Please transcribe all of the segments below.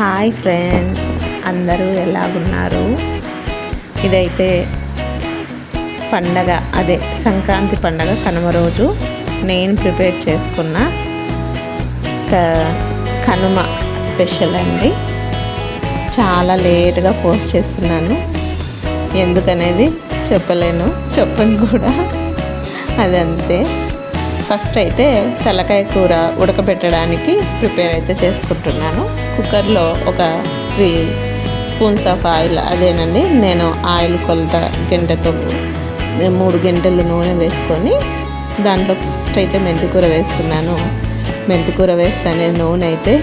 Hi friends అందరూ ఎలాగున్నారు ఇదైతే పండగ అదే సంక్రాంతి పండగ కనుమ రోజు. నేను ప్రిపేర్ చేసుకున్న క- కనుమ స్పెషల్ అండి. చాలా లేట్గా పోస్ట్ చేస్తున్నాను. ఎందుకనేది చెప్పలేను. చెప్పను కూడా. అదంతే. ఫస్ట్ అయితే తలకాయ కూర ఉడకబెట్టడానికి ప్రిపేర్ అయితే చేసుకుంటున్నాను. కుక్కర్లో ఒక త్రీ స్పూన్స్ ఆఫ్ ఆయిల్ అదేనండి. నేను ఆయిల్ కొలత గంటతో మూడు గంటలు నూనె వేసుకొని దాంట్లో ఫస్ట్ అయితే మెంతికూర వేసుకున్నాను. మెంతికూర వేస్తానే నూనె అయితే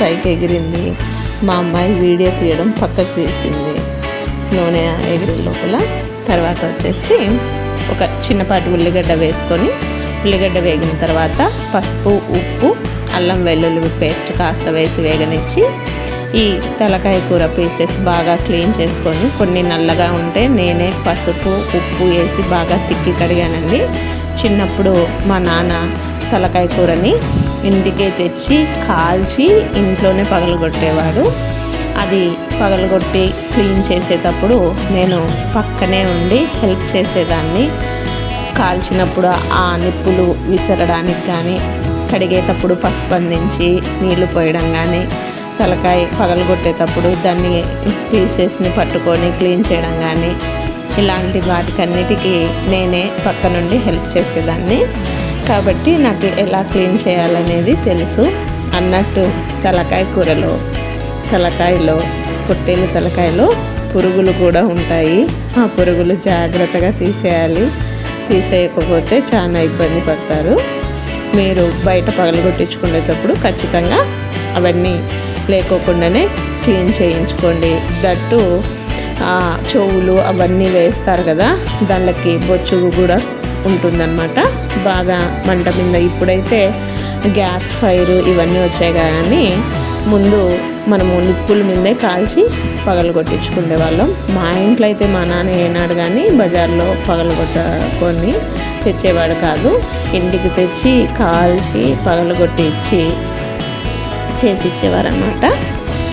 పైకి ఎగిరింది. మా అమ్మాయి వీడియో తీయడం పక్కకు తీసింది. నూనె ఎగిరి లోపల తర్వాత వచ్చేసి ఒక చిన్నపాటి ఉల్లిగడ్డ వేసుకొని ఉల్లిగడ్డ వేగిన తర్వాత పసుపు ఉప్పు అల్లం వెల్లుల్లి పేస్ట్ కాస్త వేసి వేగనిచ్చి ఈ తలకాయ కూర పీసెస్ బాగా క్లీన్ చేసుకొని కొన్ని నల్లగా ఉంటే నేనే పసుపు ఉప్పు వేసి బాగా తిక్కి కడిగానండి. చిన్నప్పుడు మా నాన్న తలకాయ కూరని ఇంటికే తెచ్చి కాల్చి ఇంట్లోనే పగలగొట్టేవాడు. అది పగలగొట్టి క్లీన్ చేసేటప్పుడు నేను పక్కనే ఉండి హెల్ప్ చేసేదాన్ని. కాల్చినప్పుడు ఆ నిప్పులు విసరడానికి కానీ కడిగేటప్పుడు పసుపు అందించి నీళ్ళు పోయడం కానీ తలకాయ పగలగొట్టేటప్పుడు దాన్ని పీసెస్ని పట్టుకొని క్లీన్ చేయడం కానీ ఇలాంటి వాటికన్నిటికీ నేనే పక్క నుండి హెల్ప్ చేసేదాన్ని. కాబట్టి నాకు ఎలా క్లీన్ చేయాలనేది తెలుసు. అన్నట్టు తలకాయ కూరలో తలకాయలో పొట్టేలు తలకాయలో పురుగులు కూడా ఉంటాయి. ఆ పురుగులు జాగ్రత్తగా తీసేయాలి. తీసేయకపోతే చాలా ఇబ్బంది పడతారు. మీరు బయట పగలగొట్టించుకునేటప్పుడు ఖచ్చితంగా అవన్నీ లేకోకుండానే క్లీన్ చేయించుకోండి. దట్టు ఆ చెవులు అవన్నీ వేస్తారు కదా దానికి బొచ్చు కూడా ఉంటుందన్నమాట. బాగా మంట మీద ఇప్పుడైతే గ్యాస్ ఫైర్ ఇవన్నీ వచ్చాయి కానీ ముందు మనము నిప్పుల మీదే కాల్చి పగలగొట్టించుకునే వాళ్ళం. మా ఇంట్లో అయితే మా నాన్న ఏనాడు కానీ బజార్లో పగలగొట్టుకొని తెచ్చేవాడు కాదు. ఇంటికి తెచ్చి కాల్చి పగలు కొట్టించి చేసి ఇచ్చేవారనమాట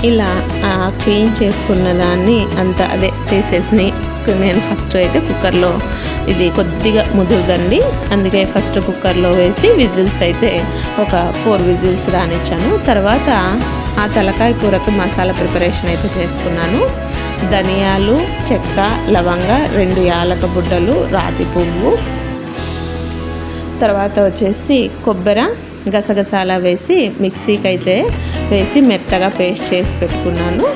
ఇలా ఆ క్లీన్ చేసుకున్న దాన్ని అంత అదే ఫేసెస్ని నేను ఫస్ట్ అయితే కుక్కర్లో ఇది కొద్దిగా ముదురుదండి. అందుకే ఫస్ట్ కుక్కర్లో వేసి విజిల్స్ అయితే ఒక ఫోర్ విజిల్స్ రానిచ్చాను. తర్వాత ఆ తలకాయ కూరకు మసాలా ప్రిపరేషన్ అయితే చేసుకున్నాను. ధనియాలు చెక్క లవంగ రెండు యాలక బుడ్డలు రాతి పువ్వు. తర్వాత వచ్చేసి కొబ్బరి గసగసాల వేసి మిక్సీకి అయితే వేసి మెత్తగా పేస్ట్ చేసి పెట్టుకున్నాను.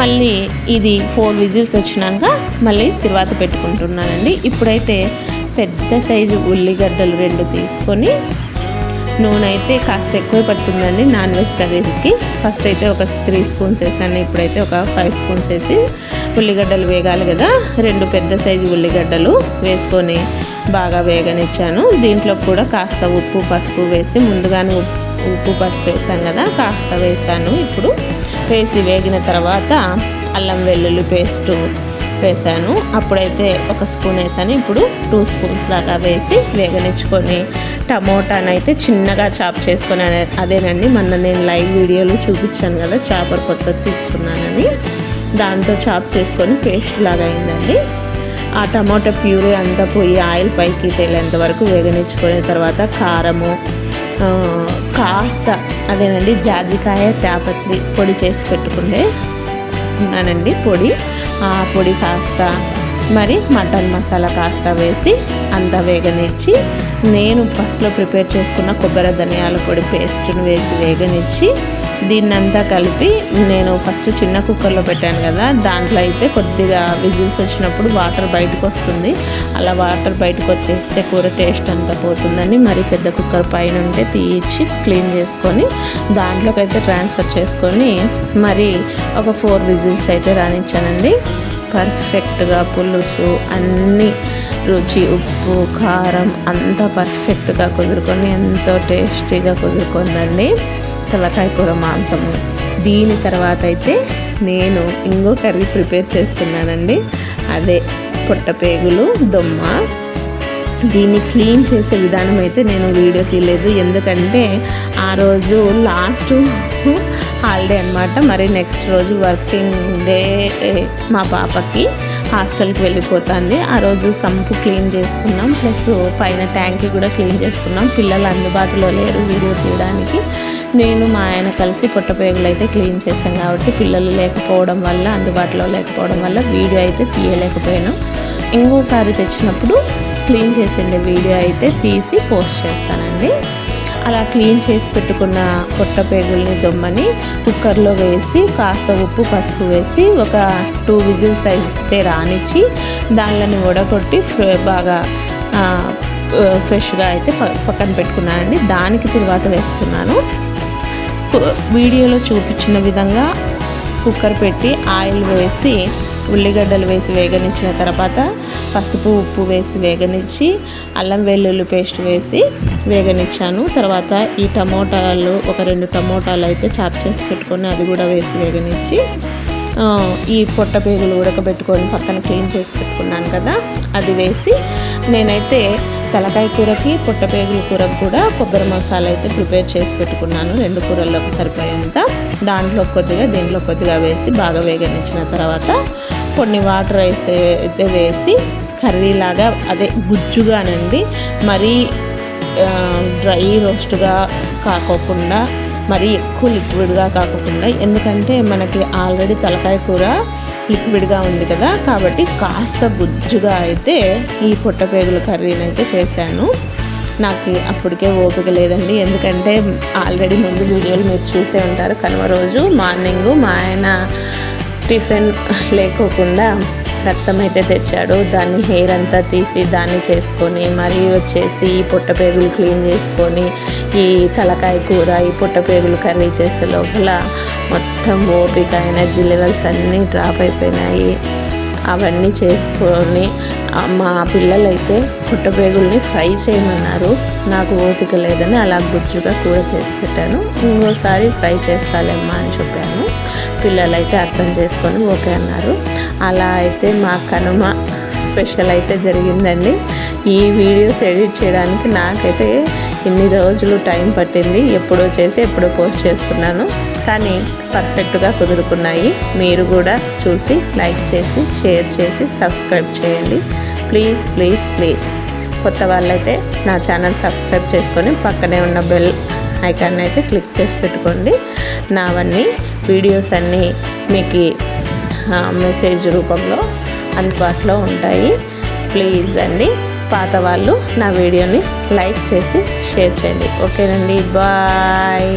మళ్ళీ ఇది ఫోర్ విజిల్స్ వచ్చినాక మళ్ళీ తర్వాత పెట్టుకుంటున్నానండి. ఇప్పుడైతే పెద్ద సైజు ఉల్లిగడ్డలు రెండు తీసుకొని నూనె అయితే కాస్త ఎక్కువ పడుతుందండి నాన్ వెజ్ కర్రీకి ఫస్ట్ అయితే ఒక త్రీ స్పూన్స్ వేసాను ఇప్పుడైతే ఒక ఫైవ్ స్పూన్స్ వేసి ఉల్లిగడ్డలు వేగాలి కదా. రెండు పెద్ద సైజు ఉల్లిగడ్డలు వేసుకొని బాగా వేగనిచ్చాను. దీంట్లో కూడా కాస్త ఉప్పు పసుపు వేసి ముందుగానే ఉప్పు ఉప్పు పసుపు వేసాం కదా కాస్త వేసాను ఇప్పుడు. వేసి వేగిన తర్వాత అల్లం వెల్లుల్లి పేస్టు వేసాను. అప్పుడైతే ఒక స్పూన్ వేసాను. ఇప్పుడు టూ స్పూన్స్ దాకా వేసి వేగనిచ్చుకొని టమోటాను అయితే చిన్నగా చాప్ చేసుకొని అదేనండి. మొన్న నేను లైవ్ వీడియోలో చూపించాను కదా చేపలు కొత్తది తీసుకున్నానని. దాంతో చాప్ చేసుకొని పేస్ట్ లాగా అయిందండి. ఆ టమాటా ప్యూరీ అంతా పోయి ఆయిల్ పైకి తేలేంత వరకు వేగనిచ్చుకునే తర్వాత కారము కాస్త అదేనండి జాజికాయ చాపత్రి పొడి చేసి పెట్టుకుండే ఉన్నానండి పొడి. ఆ పొడి కాస్త మరి మటన్ మసాలా కాస్త వేసి అంతా వేగనిచ్చి నేను ఫస్ట్లో ప్రిపేర్ చేసుకున్న కొబ్బరి ధనియాల పొడి పేస్ట్ను వేసి వేగనిచ్చి దీన్నంతా కలిపి నేను ఫస్ట్ చిన్న కుక్కర్లో పెట్టాను కదా దాంట్లో అయితే కొద్దిగా విజిల్స్ వచ్చినప్పుడు వాటర్ బయటకు వస్తుంది. అలా వాటర్ బయటకు వచ్చేస్తే కూర టేస్ట్ అంతా పోతుందని మరి పెద్ద కుక్కర్ పైన ఉంటే తీయించి క్లీన్ చేసుకొని దాంట్లోకి అయితే ట్రాన్స్ఫర్ చేసుకొని మరి ఒక ఫోర్ విజిల్స్ అయితే రానిచ్చానండి. పర్ఫెక్ట్గా పులుసు అన్నీ రుచి ఉప్పు కారం అంతా పర్ఫెక్ట్గా కుదురుకొని ఎంతో టేస్టీగా కుదురుకుందండి. తలకాయ కూర మాంసము. దీని తర్వాత అయితే నేను ఇంకో కర్రీ ప్రిపేర్ చేస్తున్నానండి. అదే పొట్టపేగులు దొమ్మ. దీన్ని క్లీన్ చేసే విధానం అయితే నేను వీడియో తీయలేదు ఎందుకంటే ఆ రోజు లాస్ట్ హాలిడే అనమాట మరి నెక్స్ట్ రోజు వర్కింగ్ డే మా పాపకి హాస్టల్కి వెళ్ళిపోతుంది. ఆ రోజు సంపు క్లీన్ చేసుకున్నాం. ప్లస్ పైన ట్యాంక్ కూడా క్లీన్ చేసుకున్నాం. పిల్లలు అందుబాటులో లేరు వీడియో తీయడానికి. నేను మా ఆయన కలిసి పొట్టపేగులు అయితే క్లీన్ చేశాం కాబట్టి పిల్లలు లేకపోవడం వల్ల అందుబాటులో లేకపోవడం వల్ల వీడియో అయితే తీయలేకపోయాను. ఇంకోసారి తెచ్చినప్పుడు క్లీన్ చేసిండే వీడియో అయితే తీసి పోస్ట్ చేస్తానండి. అలా క్లీన్ చేసి పెట్టుకున్న పొట్టపేగుల్ని దొమ్మని కుక్కర్లో వేసి కాస్త ఉప్పు పసుపు వేసి ఒక టూ విజిల్స్ అయితే రానిచ్చి దానిని వడగొట్టి బాగా ఫ్రెష్గా అయితే పక్కన పెట్టుకున్నానండి. దానికి తర్వాత వేస్తున్నాను. వీడియోలో చూపించిన విధంగా కుక్కర్ పెట్టి ఆయిల్ వేసి ఉల్లిగడ్డలు వేసి వేగనిచ్చిన తర్వాత పసుపు ఉప్పు వేసి వేగనిచ్చి అల్లం వెల్లుల్లి పేస్ట్ వేసి వేగనిచ్చాను. తర్వాత ఈ టమోటాలు ఒక రెండు టమోటాలు అయితే చాప్ చేసి పెట్టుకొని అది కూడా వేసి వేగనిచ్చి ఈ పొట్ట పేగులు ఉడకబెట్టుకొని పక్కన క్లీన్ చేసి పెట్టుకున్నాను కదా అది వేసి నేనైతే తలకాయ కూరకి పొట్ట పేగుల కూరకు కూడా కొబ్బరి మసాలా అయితే ప్రిపేర్ చేసి పెట్టుకున్నాను. రెండు కూరల్లోకి సరిపోయేంత. దాంట్లో కొద్దిగా దీంట్లో కొద్దిగా వేసి బాగా వేగనిచ్చిన తర్వాత కొన్ని వాటర్ వేసి అయితే వేసి కర్రీలాగా అదే గుజ్జుగానండి మరీ డ్రై రోస్ట్గా కాకోకుండా మరీ ఎక్కువ లిక్విడ్గా కాకుండా ఎందుకంటే మనకి ఆల్రెడీ తలకాయ కూర లిక్విడ్గా ఉంది కదా కాబట్టి కాస్త గుజ్జుగా అయితే ఈ పొట్టపేగుల కర్రీని అయితే చేశాను. నాకు అప్పటికే ఓపిక లేదండి ఎందుకంటే ఆల్రెడీ ముందు వీడియోలు మీరు చూసే ఉంటారు. కనుమ రోజు మార్నింగ్ మా ఆయన టిఫిన్ లేకోకుండా రక్తం అయితే తెచ్చాడు. దాన్ని హెయిర్ అంతా తీసి దాన్ని చేసుకొని మరీ వచ్చేసి ఈ పుట్టపేగులు క్లీన్ చేసుకొని ఈ తలకాయ కూర ఈ పుట్టపేగులు కర్రీ చేసే లోపల మొత్తం ఓపిక ఎనర్జీ లెవెల్స్ అన్నీ డ్రాప్ అయిపోయినాయి. అవన్నీ చేసుకొని మా పిల్లలైతే పుట్టపేగుల్ని ఫ్రై చేయమన్నారు. నాకు ఓపిక లేదని అలా గుజ్జుగా కూర చేసి పెట్టాను. ఇంకోసారి ఫ్రై చేస్తాలేమ్మా అని చెప్పాను. పిల్లలైతే అర్థం చేసుకొని ఓకే అన్నారు. అలా అయితే మా కనుమ స్పెషల్ అయితే జరిగిందండి. ఈ వీడియోస్ ఎడిట్ చేయడానికి నాకైతే ఇన్ని రోజులు టైం పట్టింది. ఎప్పుడో చేసి ఎప్పుడో పోస్ట్ చేస్తున్నాను. కానీ పర్ఫెక్ట్గా కుదురుకున్నాయి. మీరు కూడా చూసి లైక్ చేసి షేర్ చేసి సబ్స్క్రైబ్ చేయండి. Please please please. కొత్త వాళ్ళైతే నా ఛానల్ సబ్స్క్రైబ్ చేసుకొని పక్కనే ఉన్న బెల్ ఐకాన్ అయితే క్లిక్ చేసి పెట్టుకోండి. నావన్నీ వీడియోస్ అన్నీ మీకు మెసేజ్ రూపంలో అందుబాటులో ఉంటాయి. ప్లీజ్ అండి పాత వాళ్ళు నా వీడియోని లైక్ చేసి షేర్ చేయండి. ఓకేనండి బాయ్.